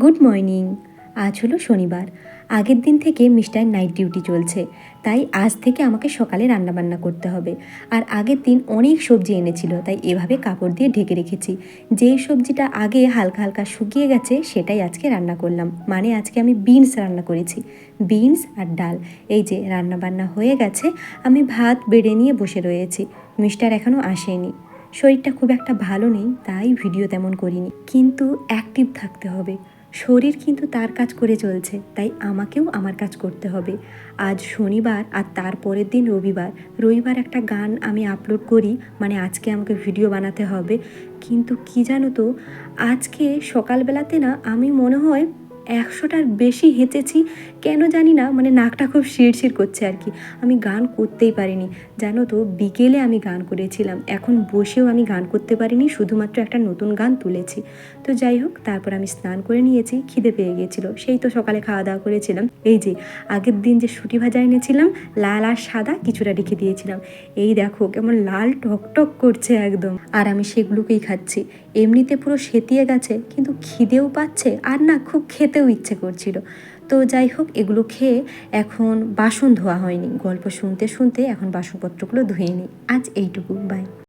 Good morning. আজ হলো শনিবার। আগের দিন থেকে মিস্টার নাইট ডিউটি চলছে, তাই আজ থেকে আমাকে সকালে রান্নাবান্না করতে হবে। আর আগের দিন অনেক সবজি এনেছিল, তাই এভাবে কাপড় দিয়ে ঢেকে রেখেছি। যেই সবজিটা আগে হালকা হালকা শুকিয়ে গেছে, সেটাই আজকে রান্না করলাম। মানে আজকে আমি বিনস রান্না করেছি। বিনস আর ডাল। এই যে রান্নাবান্না হয়ে গেছে, আমি ভাত বেড়ে নিয়ে বসে রয়েছি। মিস্টার এখনও আসেনি। শরীরটা খুব একটা ভালো নেই, তাই ভিডিও তেমন করিনি। কিন্তু অ্যাক্টিভ থাকতে হবে। শরীর কিন্তু তার কাজ করে চলছে, তাই আমাকেও আমার কাজ করতে হবে। আজ শনিবার আর তার পরের দিন রবিবার। রবিবার একটা গান আমি আপলোড করি মানে আজকে আমাকে ভিডিও বানাতে হবে। কিন্তু কি জানো তো, আজকে সকালবেলাতে না আমি মনে হয় একশোটার বেশি হেঁচেছি, কেন জানি না মানে নাকটা খুব শিরশির করছে আর কি। আমি গান করতেই পারিনি। জানো তো, বিকেলে আমি গান করেছিলাম। এখন বসেও আমি গান করতে পারিনি, শুধুমাত্র একটা নতুন গান তুলেছি। তো যাই হোক, তারপর আমি স্নান করে নিয়েছি, খিদে পেয়ে গিয়েছিল সেই তো সকালে খাওয়া দাওয়া করেছিলাম। এই যে, আগের দিন যে সুটি ভাজা এনেছিলাম, লাল আর সাদা কিছুটা রেখে দিয়েছিলাম। এই দেখো, কেমন লাল টক টক করছে একদম। আর আমি সেগুলোকেই খাচ্ছি। এমনিতে পুরো সেতিয়ে গেছে, কিন্তু খিদেও পাচ্ছে, আর না, খুব খেতেও ইচ্ছে করছিল। তো যাই হোক, এগুলো খেয়ে এখন বাসন ধোয়া হয়নি। গল্প শুনতে শুনতে এখন বাসনপত্রগুলো ধুয়ে নিই। আজ এইটুকু। বাই